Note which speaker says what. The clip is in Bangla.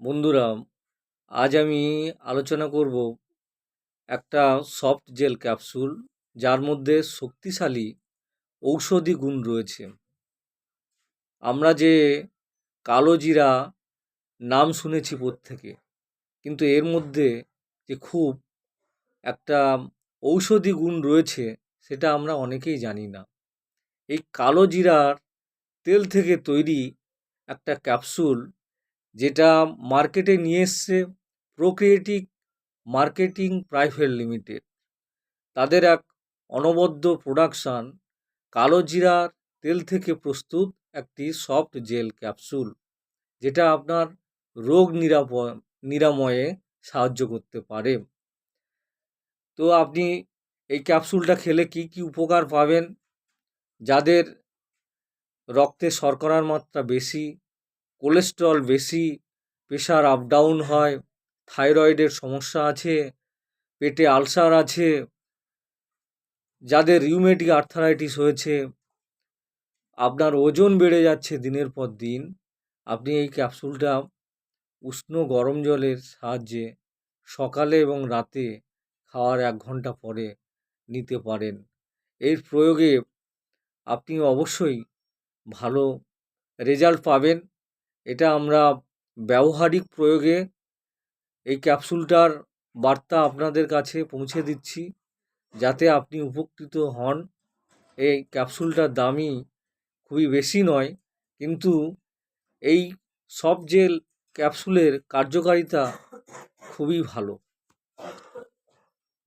Speaker 1: বন্ধুরা, আজ আমি আলোচনা করব একটা সফট জেল ক্যাপসুল যার মধ্যে শক্তিশালী ঔষধি গুণ রয়েছে। আমরা যে কালো জিরা নাম শুনেছি প্রত্যেকে, কিন্তু এর মধ্যে যে খুব একটা ঔষধি গুণ রয়েছে সেটা আমরা অনেকেই জানি না। এই কালো জিরার তেল থেকে তৈরি একটা ক্যাপসুল যেটা মার্কেটে নিয়ে এসছে প্রোক্রিয়েটিক মার্কেটিং প্রাইভেট লিমিটেড তাদের এক অনবদ্য প্রোডাকশান কালো জিরার তেল থেকে প্রস্তুত একটি সফট জেল ক্যাপসুল যেটা আপনার রোগ নিরাপ নিরাময়ে সাহায্য করতে পারে। তো আপনি এই ক্যাপসুলটা খেলে কি কি উপকার পাবেন? যাদের রক্তে শর্করার মাত্রা বেশি কোলেস্টেরল বেশি, প্রেশার আপ ডাউন হয়, থাইরয়েডের সমস্যা আছে, পেটে আলসার আছে, যাদের রিউমেটিক আর্থারাইটিস হয়েছে, আপনার ওজন বেড়ে যাচ্ছে দিনের পর দিন, আপনি এই ক্যাপসুলটা উষ্ণ গরম জলের সাহায্যে সকালে এবং রাতে খাওয়ার এক ঘণ্টা পরে নিতে পারেন। এর প্রয়োগে আপনি অবশ্যই ভালো রেজাল্ট পাবেন। এটা আমরা ব্যবহারিক প্রয়োগে এই ক্যাপসুলটার বার্তা আপনাদের কাছে পৌঁছে দিচ্ছি, যাতে আপনি উপকৃত হন। এই ক্যাপসুলটার দামই খুবই বেশি নয়, কিন্তু এই সব জেল ক্যাপসুলের কার্যকারিতা খুবই ভালো।